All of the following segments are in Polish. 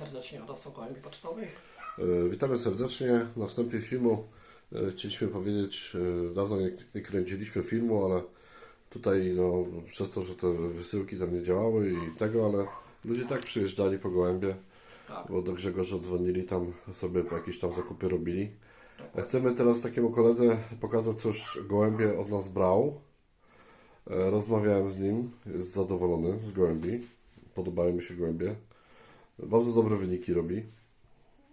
serdecznie hodowcą gołębi pocztowych. E, Witamy serdecznie. Na wstępie filmu e, chcieliśmy powiedzieć, e, dawno nie, nie kręciliśmy filmu, ale tutaj no, przez to, że te wysyłki tam nie działały i tego, ale ludzie tak przyjeżdżali po gołębie, Tak. bo do Grzegorza dzwonili tam sobie jakieś tam zakupy robili. A chcemy teraz takiemu koledze pokazać, co już gołębie od nas brał. Rozmawiałem z nim, jest zadowolony z gołębi. Podobają mi się gołębie. Bardzo dobre wyniki robi.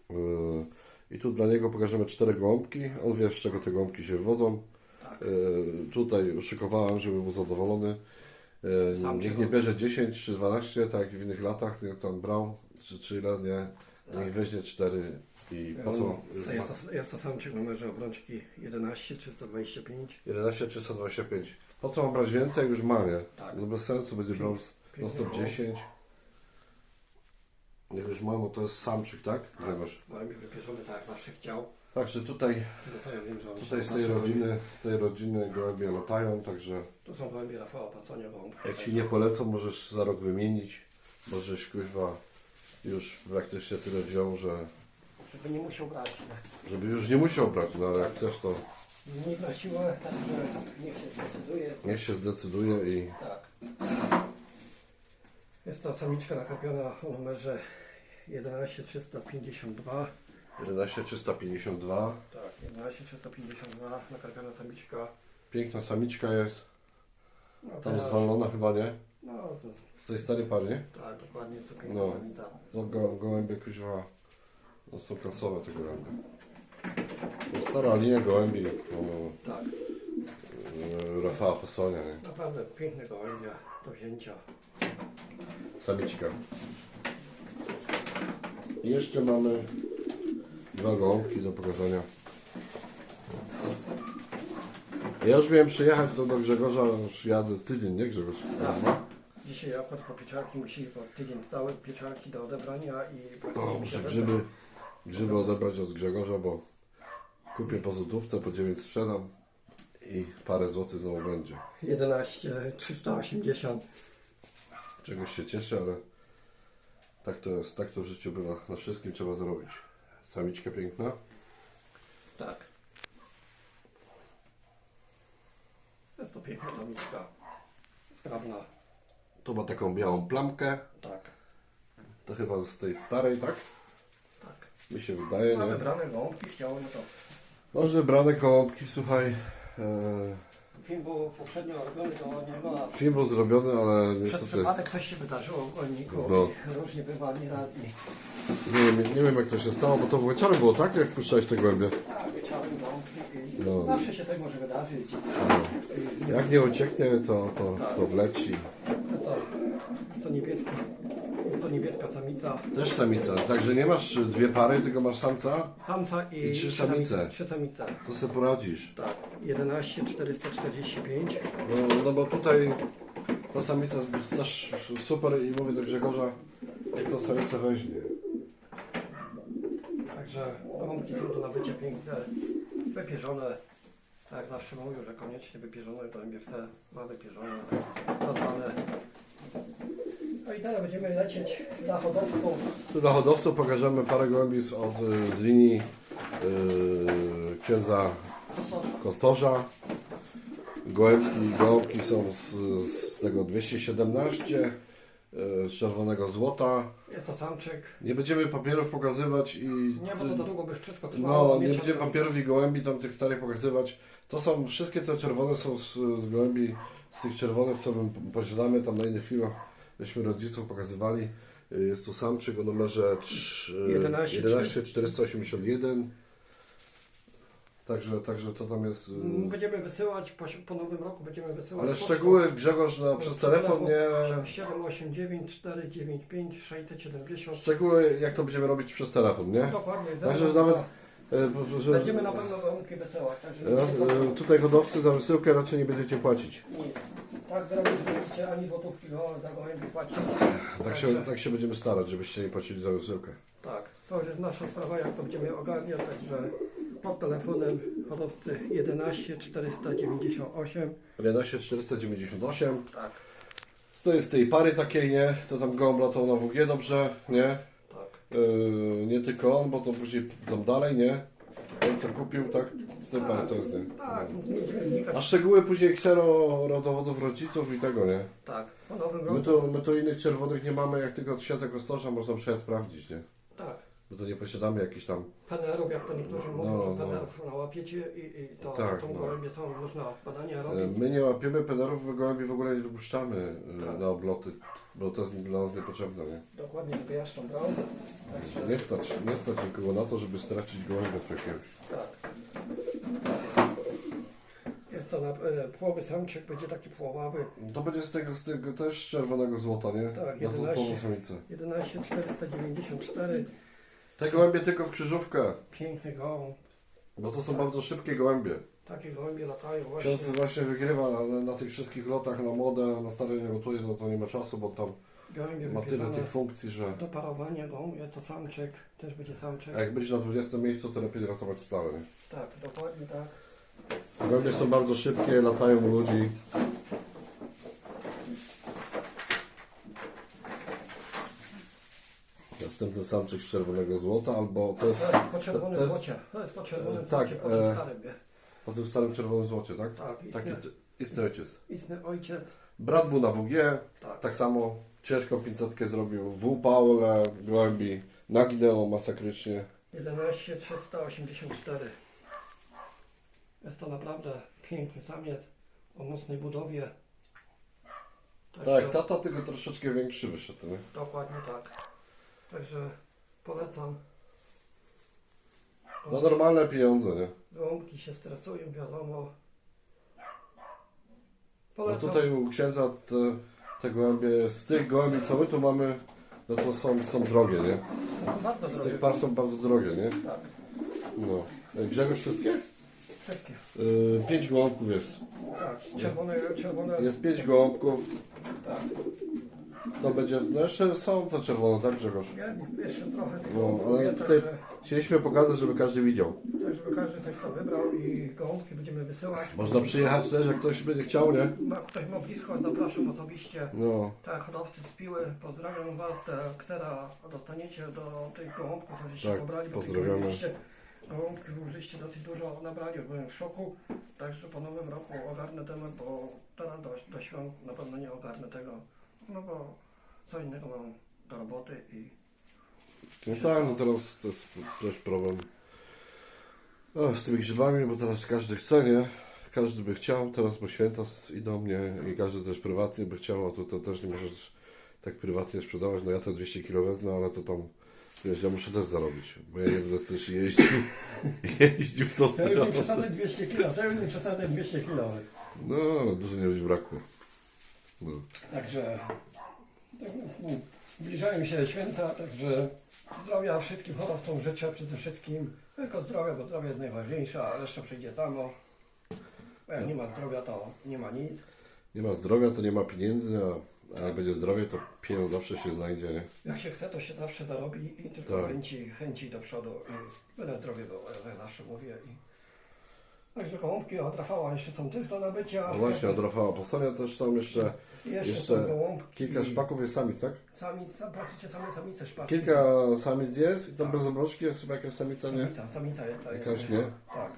Yy, I tu dla niego pokażemy cztery gołąbki. On wie, z czego te gołąbki się wywodzą. Tak. Yy, Tutaj szykowałem, żeby był zadowolony. Yy, Sam Niech nie bierze 10 czy 12, tak jak w innych latach, jak tam brał, czy, czy ile, nie. Niech weźmie 4 i po co? Jest to samczyk w numerze obrączki 11 325. 11 325. Po co mam brać więcej, jak już ma, nie? Tak. No bez sensu będzie brał Piękny 110. Jak już ma, no to jest samczyk, tak? Grzegorz? Gołębi wypieszony tak jak zawsze chciał. Także tutaj to ja wiem, że on Tutaj się z tej rodziny, z tej rodziny gołębie latają, także. To są gołębie Rafała Paconia, gołąbki. jak ci nie polecą, możesz za rok wymienić, bo żeś kuźwa już praktycznie tyle wziął, że Żeby nie musiał brać. żeby już nie musiał brać, no ale jak chcesz to Nie siłę, także niech się zdecyduje. niech się zdecyduje i Tak. Jest to samiczka nakapiona o numerze 11352. 11352. Tak, 11352 nakarpiona samiczka. Piękna samiczka jest, No, tam teraz- zwalona chyba nie? No to Z tej starej pary, nie? tak, dokładnie to piękna No. samica. No go, gołębie kuźwa, no są klasowe te gołębie. No, stara linia gołębi, no, Tak, no, Rafała Posonia, nie? naprawdę piękne gołębia do wzięcia. Samiczka. I jeszcze mamy dwa gołąbki do pokazania. Ja już miałem przyjechać do, do Grzegorza, już jadę tydzień, nie Grzegorz? Tak. Dzisiaj akurat po pieczarki musi po tydzień stały pieczarki do odebrania i praktycznie O, mi muszę grzyby, grzyby odebrać od Grzegorza, bo kupię po złotówce, po 9 sprzedam i parę złotych znowu będzie. 11 380. Czegoś się cieszę, ale tak to jest, tak to w życiu bywa. Na wszystkim trzeba zrobić. Samiczka piękna. Tak. Jest to piękna samiczka. Sprawna. To ma taką białą plamkę. Tak, To chyba z tej starej, tak? tak. Mi się wydaje, nie? wybrane gąbki chciało no to. Może brane kołąbki, słuchaj. E, Film był poprzednio robiony do niego, a film był zrobiony, ale przez niestety przypadek coś się wydarzyło w golniku. No. Różnie bywa nieradni. nie wiem, nie wiem jak to się stało, bo to w było, tak? Jak puszczałeś te głębie. Tak, wieczorem gąbki. i No. Zawsze się coś może wydarzyć. I Jak nie ucieknie, to, to, to wleci. Jest to, to niebieski. Jest to niebieska samica. Też samica, także nie masz dwie pary, tylko masz samca, Samca i, I trzy samice. Trzy samice. to sobie poradzisz. Tak. 11 445. No, no bo tutaj ta samica jest też super i mówię do Grzegorza, jak tą samicę weźmie. Także gąbki są do nabycia piękne, wypierzone. Tak jak zawsze mówią, że koniecznie wypierzone, to MBFC ma wypierzone, zadbane. No i teraz będziemy lecieć na hodowką. Tu dla hodowców pokażemy parę gołębi z, od, y, z linii yy, księdza Kostorza. Gołębki, gołąbki są z, z tego 217, yy, z czerwonego złota. Jest to samczyk. Nie będziemy papierów pokazywać i... Nie, bo to za długo by wszystko trwało. No, nie będziemy papierów i gołębi tam tych starych pokazywać. To są, wszystkie te czerwone są z, z gołębi, z tych czerwonych, co my posiadamy, tam na innych filmach, żeśmy rodziców pokazywali. Y, Jest tu samczyk o numerze trz- 11, 11481. Także, także to tam jest... y, Będziemy wysyłać po, po nowym roku, będziemy wysyłać. Ale pocztą. szczegóły Grzegorz no, przez telefon nie... 789 495 670. Szczegóły jak to będziemy robić przez telefon, nie? Dokładnie. Także nawet... po- że- Będziemy na pewno gąbki wysyłać. Także y, Tutaj hodowcy za wysyłkę raczej nie będziecie płacić. nie, tak zrobić, nie będziecie ani złotówki go za gołębi płacić. Tak się, tak się będziemy starać, żebyście nie płacili za wysyłkę. Tak, to już jest nasza sprawa, jak to będziemy ogarniać, także pod telefonem hodowcy 11 498. 11 498. Tak, To jest tej pary takiej, nie? Co tam gołąb latał na WG dobrze, nie? Tak. Yy, nie tylko on, bo to później tam dalej, nie? Ten co kupił, tak? Z tym pan to jest, nie? Tak. A szczegóły później ksero rodowodów rodziców i tego, nie? Tak, po nowym My tu, my tu innych czerwonych nie mamy, jak tylko od świata kostosza można przyjechać sprawdzić, nie? Tak. Bo to nie posiadamy jakichś tam... PNR-ów, jak to niektórzy mówią, No, że no. PNR-ów nałapiecie i, i to, Tak, tą no. gołębie są, można badania E, robić. My nie łapiemy pedarów, my gołębi w ogóle nie wypuszczamy e, Tak. na obloty, bo to jest dla nas niepotrzebne, nie? Dokładnie tą brown. Także, Nie stać, nie stać nikogo na to, żeby stracić gołębia jakiegoś. tak. Jest to na e, połowy samczyk, będzie taki połowawy. To będzie z tego, z tego też czerwonego złota, nie? Tak, Na tą 11. połowę samicę. 11 494, Te gołębie tylko w krzyżówkę, piękny gołąb. bo to są bardzo szybkie gołębie. Takie gołębie latają właśnie. Ksiądz właśnie wygrywa na, na tych wszystkich lotach, na modę, na stare nie lotuje, no to nie ma czasu, bo tam Gołębie ma tyle tych funkcji, że do parowania gołąb. Jest to samczyk, też będzie samczyk. jak być na 20 miejscu, to lepiej ratować stale, nie? Tak, dokładnie tak. Gołębie są bardzo szybkie, latają u ludzi. Następny samczyk z czerwonego złota, albo to jest To jest po czerwonym to jest- złocie. To jest po czerwonym tak, złocie, po tym e, starym. po tym starym czerwonym złocie, tak? Tak, istny, ojciec. istny ojciec. Brat był na WG, Tak. tak samo ciężką 500 zrobił. W Paule, gołębi, naginęło masakrycznie. 11 384. Jest to naprawdę piękny samiec o mocnej budowie. Także- Tak, tata tylko troszeczkę większy wyszedł, nie? Dokładnie tak. Także polecam. No normalne pieniądze, nie? Gołąbki się stresują, wiadomo. No Polecam. tutaj u księdza te, te gołębie, z tych gołębi co my tu mamy, no to są, są drogie, nie? Bardzo Z drogie. tych par są bardzo drogie, nie? Tak, No. Grzegorz wszystkie? wszystkie. Yy, pięć gołąbków jest. Tak, czerwone, czerwone. Jest pięć gołąbków. Tak. To będzie, no jeszcze są te czerwone, tak Grzegorz? Ja jeszcze trochę No, ale je, tutaj- także, Chcieliśmy pokazać, żeby każdy widział. tak, żeby każdy coś to wybrał i gołąbki będziemy wysyłać. Można przyjechać też, jak ktoś będzie chciał, nie? Ma ktoś ma blisko, zapraszam osobiście. No. Tak, hodowcy z Piły, pozdrawiam Was, te ksera dostaniecie do tych gołąbków, co żeście Tak, pobrali, bo tych pozdrawiamy. Gołąbki żeście dosyć dużo nabrali, byłem w szoku, także po nowym roku ogarnę temat, bo teraz do, do świąt na pewno nie ogarnę tego, no bo co innego mam do roboty i No tak, no teraz to jest też problem o, z tymi grzybami, bo teraz każdy chce, nie? Każdy by chciał, teraz bo święta s- idą, nie? I każdy też prywatnie by chciał, a tu to też nie możesz tak prywatnie sprzedawać. No ja to 200 kg wezmę, ale to tam, wiesz, ja muszę też zarobić, bo ja nie będę też jeździł, jeździł w tą Ja już nie przesadzę 200 kg, to już nie przesadzę 200 kg. No, dużo nie będzie brakło. No. Także tak, no, zbliżają się święta, także zdrowia wszystkim hodowcom życzę przede wszystkim. Tylko zdrowia, bo zdrowie jest najważniejsze, a reszta przyjdzie samo. Bo jak nie ma zdrowia, to nie ma nic. Nie ma zdrowia, to nie ma pieniędzy, a, a jak będzie zdrowie, to pieniądz zawsze się znajdzie, nie? Jak się chce, to się zawsze zarobi i tylko Tak. chęci, chęci do przodu i byle zdrowie było, jak zawsze mówię. I... Także gołąbki od Rafała jeszcze są też do nabycia. No właśnie, od Rafała Postonia też są jeszcze jeszcze, jeszcze są kilka szpaków jest samic, tak? Samic, praktycznie same samice szpaki. Kilka samic jest i tam bez obroczki jest chyba jakaś samica, nie? Samica, samica jedna jest. Jakaś, nie? Tak.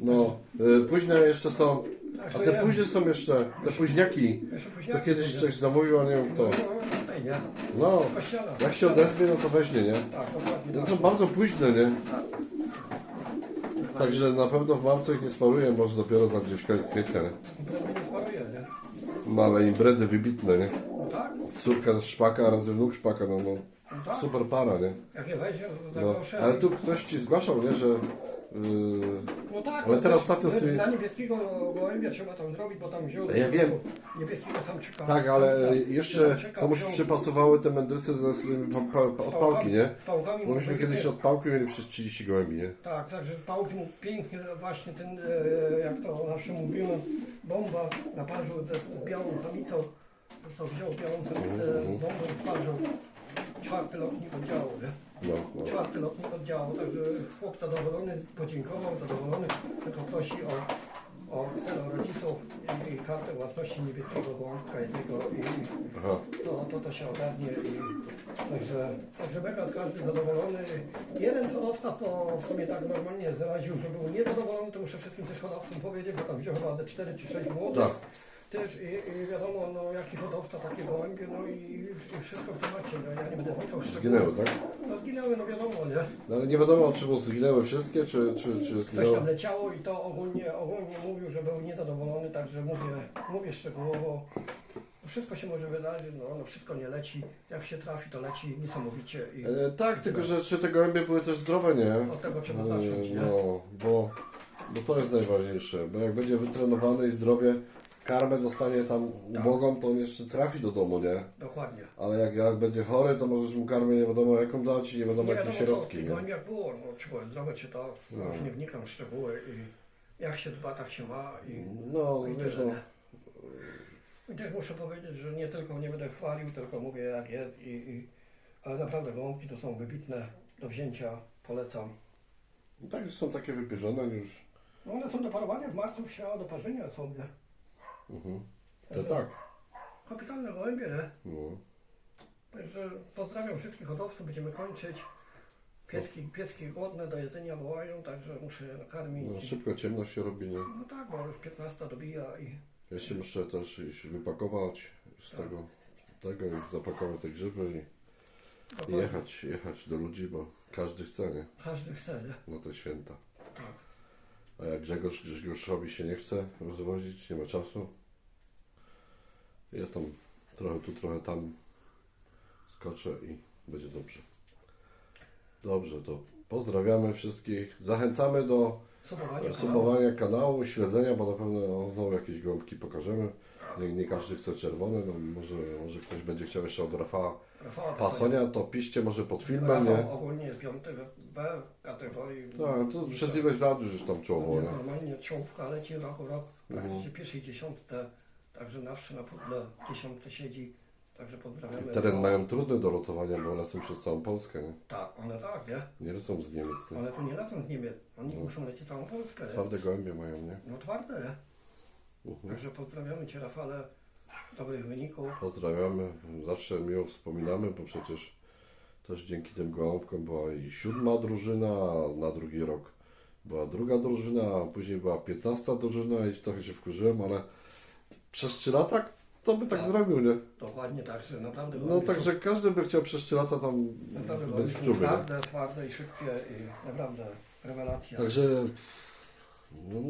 No, y, późne jeszcze są, a Także te późne są jeszcze, te późniaki, co kiedyś ktoś zamówił, a nie wiem kto. No? No, Kościoła. jak się odezwie, no to weźmie, nie? Tak, dokładnie. To tak. są bardzo późne, nie? Także na pewno w marcu ich nie sparuję, może dopiero tam gdzieś koniec kwietnia, nie? Prawie nie sparuje, nie? No ale imbredy wybitne, nie? No tak, Córka szpaka razy wnuk szpaka, no, no no tak. super para, nie? Jak je weźmie, to No, zaproszę. ale tu ktoś ci zgłaszał, nie, że... No tak, ale no teraz też ostatnio z tymi- Na niebieskiego gołębia trzeba tam zrobić, bo tam wziął... Ja wiem. Niebieskiego samczyka. tak, ale samca, jeszcze samczyka komuś wziął przypasowały te mędrcy ze, z, pa, pa, od pałki, nie? Pałkami Bo myśmy kiedyś od pałki mieli przez 30 gołębi, nie? Tak, także pałki mógł pięknie właśnie ten, e, jak to zawsze mówiłem, bomba na parzu ze białą samicą, to wziął białą samicę, Mhm. bombą w parzu, czwarty lotnik oddziału, nie? No, no. Czwarty lotnik oddziału, także chłop zadowolony, podziękował, zadowolony, tylko prosi o, o celu rodziców i, i kartę własności niebieskiego gołąbka jednego i Aha. to, to, to się ogarnie i także, także mega każdy zadowolony. Jeden hodowca, co w sumie tak normalnie zraził, że był niezadowolony, to muszę wszystkim też hodowcom powiedzieć, bo tam wziął chyba ze 4 czy 6 młodych. Tak. Też i, i wiadomo, no jaki hodowca, takie gołębie, no i, i wszystko w temacie. No, ja nie będę wnikał w szczegóły. Zginęły, tak? No zginęły, no wiadomo, nie? No, ale nie wiadomo, czy mu zginęły wszystkie, czy, czy, czy Coś zginęło... tam leciało i to ogólnie, ogólnie mówił, że był niezadowolony, także mówię, mówię szczegółowo. Wszystko się może wydarzyć, no, no wszystko nie leci. Jak się trafi, to leci niesamowicie i E, tak, tylko że czy te gołębie były też zdrowe, nie? od tego trzeba E, zacząć, nie? No, bo, bo to jest najważniejsze, bo jak będzie wytrenowany i zdrowie, karmę dostanie tam ubogą, to on jeszcze trafi do domu, nie? Dokładnie. Ale jak, jak będzie chory, to możesz mu karmę nie wiadomo jaką dać i nie wiadomo Nie jakie wiadomo środki, tych nie? gołębiach było, no czy zdrowe, czy to, no. No. już nie wnikam w szczegóły i jak się dba, tak się ma i, No, i wiesz, no, I też muszę powiedzieć, że nie tylko nie będę chwalił, tylko mówię jak jest i, i ale naprawdę gołąbki to są wybitne do wzięcia, polecam. tak, że są takie wypierzone już. No one są do parowania w marcu, śmiało do parzenia sobie. Mhm. To tak. Kapitalne gołębie, nie? No. Także pozdrawiam wszystkich hodowców, będziemy kończyć. Pieski, pieski głodne do jedzenia wołają, także muszę je nakarmić. no, szybko ciemno się robi, nie? No tak, bo już 15 dobija i Ja się muszę też iść wypakować z Tak. tego, tego i zapakować te grzyby i, i jechać, jechać do ludzi, bo każdy chce, nie? każdy chce, nie? Na te święta. Tak. A jak Grzegorz, Grzegorzowi się nie chce rozwozić, nie ma czasu, ja tam trochę tu, trochę tam skoczę i będzie dobrze. Dobrze, to pozdrawiamy wszystkich. Zachęcamy do Subowanie kanału. subowania kanału, śledzenia, bo na pewno znowu jakieś gąbki pokażemy. Nie, nie każdy chce czerwone, no może, może ktoś będzie chciał jeszcze od Rafała Rafała Pasonia, to piszcie może pod filmem, Rafał nie? ogólnie jest piąty w B kategorii. Tak, to przez ileś lat już tam czoło, Nie, nie? Normalnie czołówka leci rok o rok, Mhm. praktycznie pierwszej dziesiątce, także nawsze na pudle dziesiątce siedzi, także pozdrawiamy. Teren No, mają trudny do lotowania, bo są przez całą Polskę, nie? Tak, one tak, nie? Nie lecą z Niemiec, nie? One tu nie lecą z Niemiec, oni No. muszą lecieć całą Polskę, nie? Twarde gołębie mają, nie? No twarde, nie? Mhm. Także pozdrawiamy Cię Rafale, dobrych wyników. Pozdrawiamy, zawsze miło wspominamy, bo przecież też dzięki tym gołąbkom była i siódma drużyna, a na drugi rok była druga drużyna, a później była piętnasta drużyna i trochę się wkurzyłem, ale przez trzy lata to by tak Tak. zrobił, nie? Dokładnie tak, że naprawdę No także każdy by chciał przez trzy lata tam są, naprawdę być w są czubie, twarde, twarde i szybkie i naprawdę rewelacja. Także no,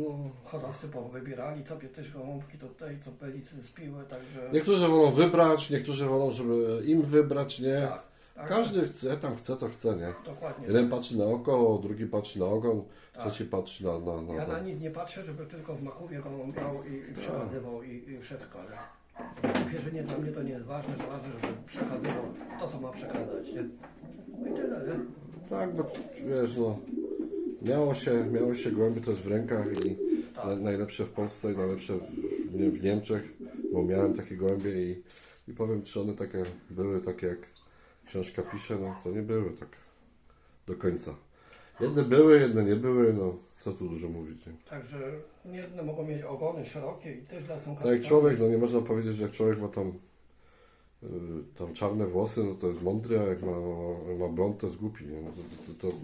no, wybierali sobie też gołąbki tutaj, co pelicy spiły, także... niektórzy wolą wybrać, niektórzy wolą, żeby im wybrać, nie? Tak, tak, Każdy chce, tam chce, to chce, nie? Dokładnie. Jeden patrzy na oko, drugi patrzy na ogon, Tak. trzeci patrzy na, na, na, Ja na nic nie patrzę, żeby tylko w makowie gołąbiał i, i przekazywał i, i wszystko, nie? Pierzynie dla mnie to nie jest ważne, że ważne, żeby przekazywał to, co ma przekazać, nie? No i tyle, nie? Tak, bo wiesz, no, miało się, miało się gołębie też w rękach i na, najlepsze w Polsce i najlepsze w, nie, w Niemczech, bo miałem takie gołębie i, i powiem, czy one takie były takie jak książka pisze, no to nie były tak do końca. Jedne były, jedne nie były, no co tu dużo mówić. Nie? Także jedne mogą mieć ogony szerokie i też lecą Tak jak człowiek, no nie można powiedzieć, że jak człowiek ma tam, y, tam czarne włosy, no to jest mądry, a jak ma, ma blond, to jest głupi. Nie? No to, to, to,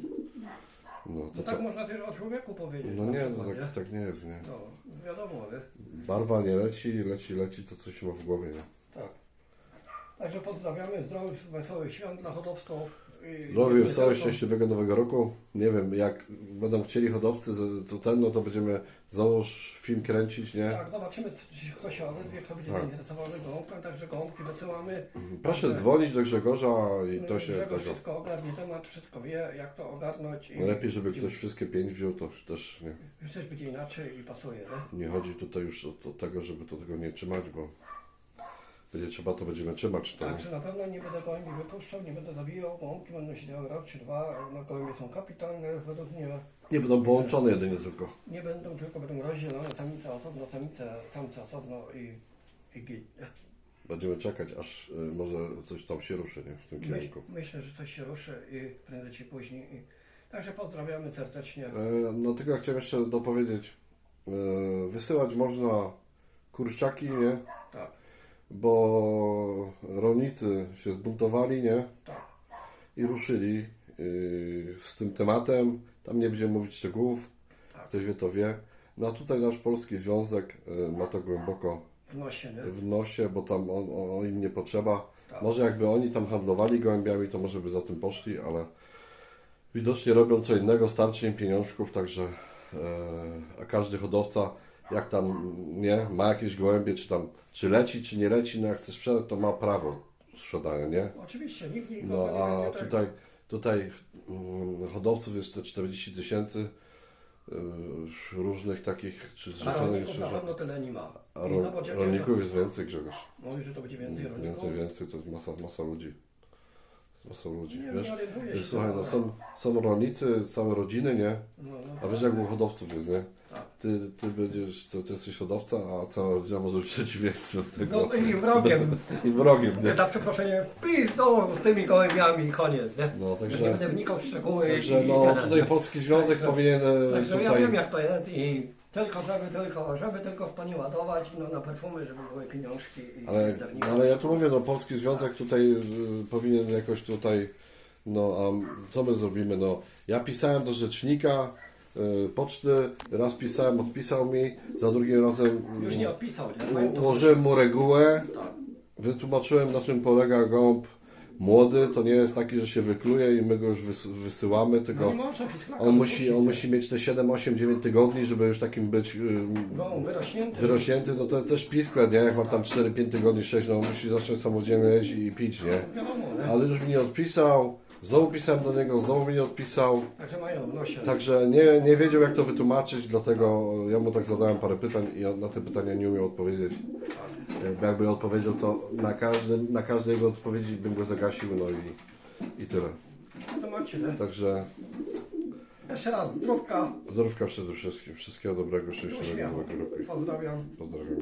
no, to, No to, tak można też o człowieku powiedzieć. no nie, no tak, tak nie jest, nie. To wiadomo, nie? Barwa nie leci, leci, leci, to coś ma w głowie, nie? Tak. Także pozdrawiamy zdrowych, wesołych świąt dla hodowców. Zdrowie, tylko- szczęśliwego nowego roku. Nie wiem, jak będą chcieli hodowcy, to ten, no to będziemy znowu film kręcić, nie? Tak, zobaczymy, czy kto się odezwie, kto będzie Tak. zainteresowany gołąbkiem, także gołąbki wysyłamy. Proszę dzwonić do Grzegorza i to się Grzegorz tego... wszystko ogarnie temat, wszystko wie, jak to ogarnąć. i- Lepiej, żeby ktoś wszystkie pięć wziął, to też nie. Coś będzie inaczej i pasuje, nie? Nie chodzi tutaj już o, o tego, żeby to tego nie trzymać, bo będzie trzeba, to będziemy trzymać. To, Także na pewno nie będę gołębi wypuszczał, nie będę zabijał, gołąbki będą siedziały rok czy dwa, no gołębie są kapitalne, według mnie nie będą połączone jedynie tylko. nie będą, tylko będą rozdzielone, samica osobno, samice, samce osobno i, i git. Będziemy czekać, aż y, może coś tam się ruszy nie? w tym Myśl, kierunku. myślę, że coś się ruszy i prędzej czy później. I... Także pozdrawiamy serdecznie. E, no tylko chciałem jeszcze dopowiedzieć, e, wysyłać można kurczaki, nie? Tak, Bo rolnicy się zbuntowali, nie? I ruszyli yy, z tym tematem. Tam nie będziemy mówić szczegółów, ktoś wie to wie. No a tutaj nasz polski związek yy, ma to głęboko W nosie, nie? w nosie, bo tam on, on, on im nie potrzeba. Tak. Może jakby oni tam handlowali gołębiami, to może by za tym poszli, ale widocznie robią co innego, starczy im pieniążków, także e, a każdy hodowca jak tam nie, ma jakieś gołębie, czy tam czy leci, czy nie leci, no jak chce sprzedać, to ma prawo sprzedania, nie? Oczywiście, nikt nie No nie- a nie tutaj, tutaj mm, hodowców jest te 40 tysięcy y, różnych takich, czy zrzeszonych, czy na pewno tyle nie ma. a ro, rolników jest więcej, Grzegorz. Mówi, że to będzie więcej rolników. Więcej, więcej, to jest masa, masa ludzi. Masa ludzi, Nie, wiesz? nie orientuję się. Słuchaj, no są, są rolnicy, całe rodziny, nie? No, no, A wiesz jak u hodowców jest, nie? Tak. Ty, ty będziesz, to ty jesteś hodowca, a cała rodzina może być przeciwieństwem tego. No i wrogiem. I wrogiem, Ja nie? za przeproszeniem wpis do z tymi gołębiami i koniec, nie? No, Że także, nie będę wnikał w szczegóły także i, no, i ten. tutaj Polski Związek Także- powinien e, Także ja wiem tutaj... jak to jest i tylko żeby tylko, żeby tylko w to nie ładować, no na perfumy, żeby były pieniążki i Ale, ale ja tu mówię, no Polski Związek tutaj y, powinien jakoś tutaj, no a co my zrobimy, no ja pisałem do rzecznika poczty, raz pisałem, odpisał mi, za drugim razem Już nie odpisał, nie? Ułożyłem mu regułę, wytłumaczyłem na czym polega gąb młody, to nie jest taki, że się wykluje i my go już wys- wysyłamy, No tylko pisklaka on musi, on musi mieć te 7, 8, 9 tygodni, żeby już takim być y, No, wyrośnięty. no to jest też piskle, nie? Jak ma tam 4-5 tygodni, 6, no musi zacząć samodzielnie jeść i pić? Wiadomo, nie? Ale już mi nie odpisał, znowu pisałem do niego, znowu mi nie odpisał, Także mają w nosie. także nie, nie wiedział jak to wytłumaczyć, dlatego ja mu tak zadałem parę pytań i on na te pytania nie umiał odpowiedzieć. Jakby- Jakby odpowiedział, to na, każdym, na każdej jego odpowiedzi bym go zagasił, no i, i tyle. To macie, nie? Także Jeszcze raz, zdrówka, zdrówka przede wszystkim, wszystkiego dobrego, szczęśliwego nowego roku. Pozdrawiam. Pozdrawiam.